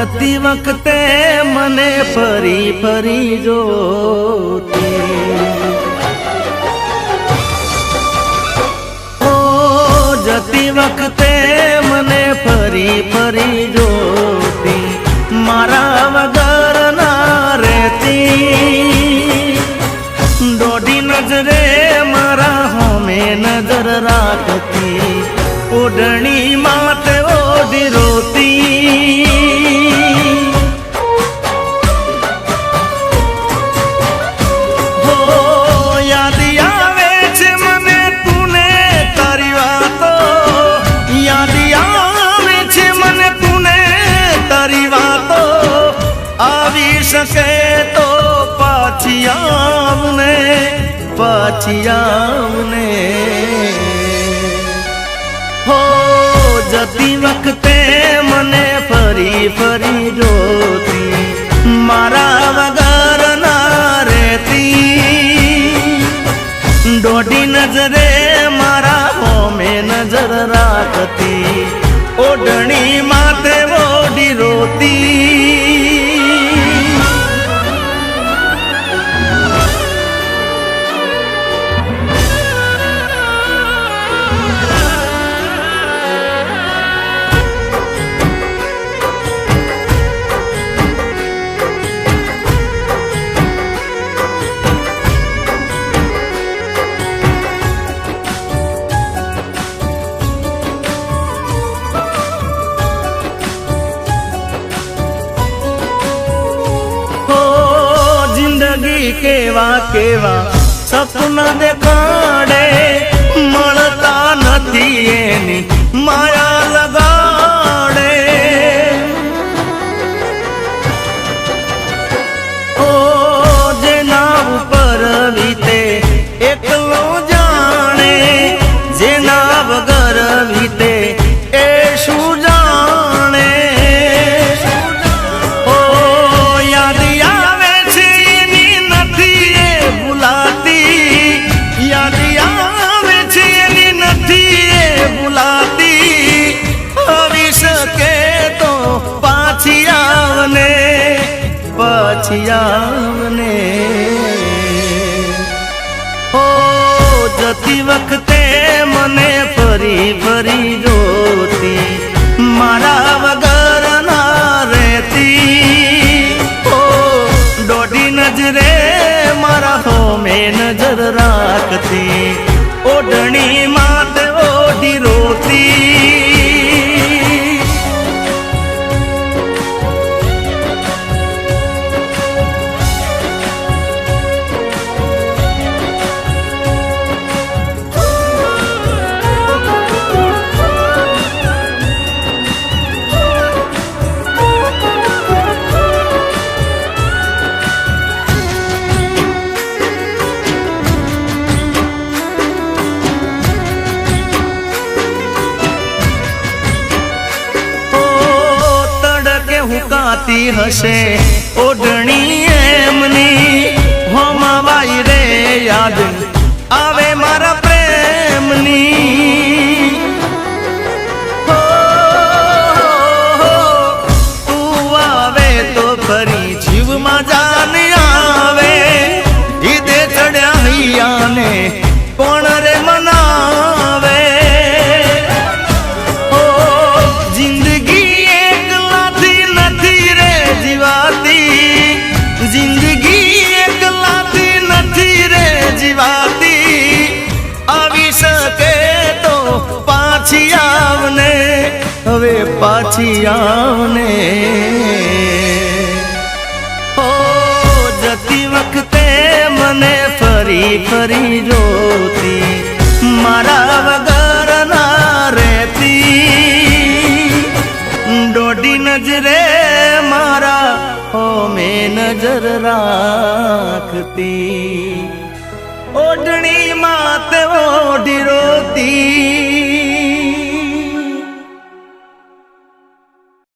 જતી વખતે મને ફરી ફરી જોતી. ઓ, જતી વખતે મને ફરી ફરી જોતી. મારા વગર ના રહેતી. દોઢી નજરે મારા હોમે નજર રાખતી. ઓઢણી આવી શકે તો પાછી આવને પાછી આવને. હો, જતી વખતે મને ફરી ફરી જોતી, મારા વગર ના રહેતી. દોઢી નજરે મારા હોમે નજર રાખતી, ઓઢણી માથે જિંદગી કેવા કેવા? સપના દેખાડે મળતા નથી એની. જતી વખતે મને ફરી ફરી જોતી, મારા વગર ના રહેતી. ઓ દોઢી નજરે મારા હોમે નજર રાખતી, ઓઢણી હુકાતી હશે? ઓઢણી એમની હોમાવાઈ રે યાદ આવે પાછી આવને ઓ, જતી વખતે મને ફરી ફરી જોતી, મારા વગર ના રહેતી. દોઢી નજરે મારા હોમે નજર રાખતી. ઓઢણી માત ઓઢી રોતી.